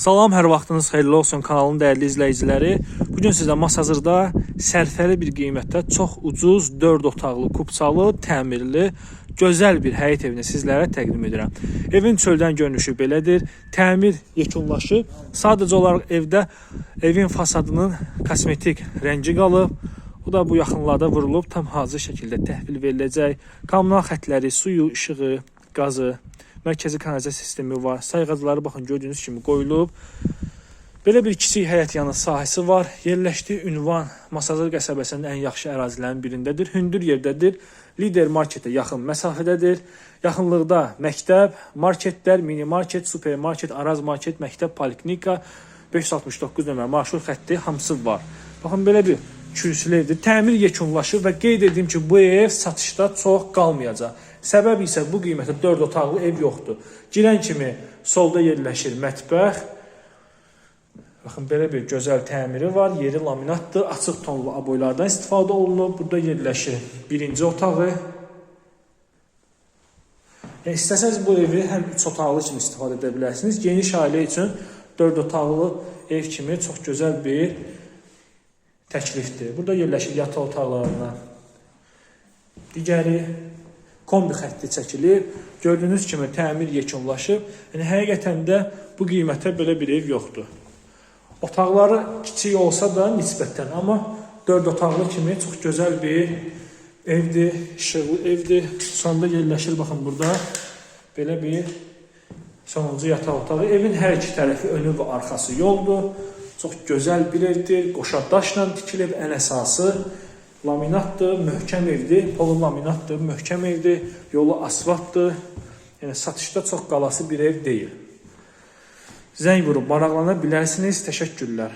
Salam, hər vaxtınız xeyirli olsun kanalın dəyərli izləyiciləri. Bu gün sizə Masazırda sərfəli bir qiymətdə çox ucuz 4 otaqlı, kupçalı, təmirli, gözəl bir həyət evini sizlərə təqdim edirəm. Evin çöldən görünüşü belədir. Təmir yekunlaşıb. Sadəcə olaraq evdə evin fasadının kosmetik rəngi qalıb. O da bu yaxınlarda vurulub tam hazır şəkildə təhvil veriləcək. Kommunal xətləri, suyu, işığı, qazı, mərkəzi kanalizasiya sistemi var. Sayğacları baxın gördüyünüz kimi qoyulub. Belə bir kiçik həyət yanı sahəsi var. Yerləşdiyi ünvan Masazır qəsəbəsinin ən yaxşı ərazilərinin birindədir. Hündür yerdədir. Lider marketə yaxın məsafədədir. Yaxınlıqda məktəb, marketlər, mini market, supermarket, Araz market, məktəb, poliklinika, 569 nömrə marşrut xətti hamısı var. Baxın belə bir kürsülü evdir. Təmir yekunlaşır və qeyd edeyim ki, bu ev satışda çox qalmayacaq. Səbəb isə bu qiymətə 4 otaqlı ev yoxdur. Girən kimi solda yerləşir mətbəx. Baxın belə bir gözəl təmiri var. Yeri laminatdır. Açıq tonlu aboylardan istifadə olunub. Burada yerləşir birinci otağı. Yəni istəsəz bu evi həm 3 otaqlı kimi istifadə edə bilərsiniz. Geniş ailə üçün 4 otaqlı ev kimi çox gözəl bir təklifdir. Burada yerləşir yataq otaqlarına. Digəri kombi xətti çəkilib. Gördüyünüz kimi təmir yekunlaşıb. Yəni həqiqətən də bu qiymətə belə bir ev yoxdur. Otaqları kiçik olsa da nisbətən, amma 4 otaqlı kimi çox gözəl bir evdir, işıqlı evdir. Sonda yerləşir baxın burada belə bir sonuncu yataq otağı. Evin hər iki tərəfi önü və arxası yoldur. Çox gözəl bir evdir. Qoşa daşla tikilib ən əsası laminatdır, möhkəm evdir. Polu laminatdır, möhkəm evdir. Yolu asfaltdır. Yəni satışda çox qalası bir ev deyil. Zəng vurub maraqlana bilərsiniz. Təşəkkürlər.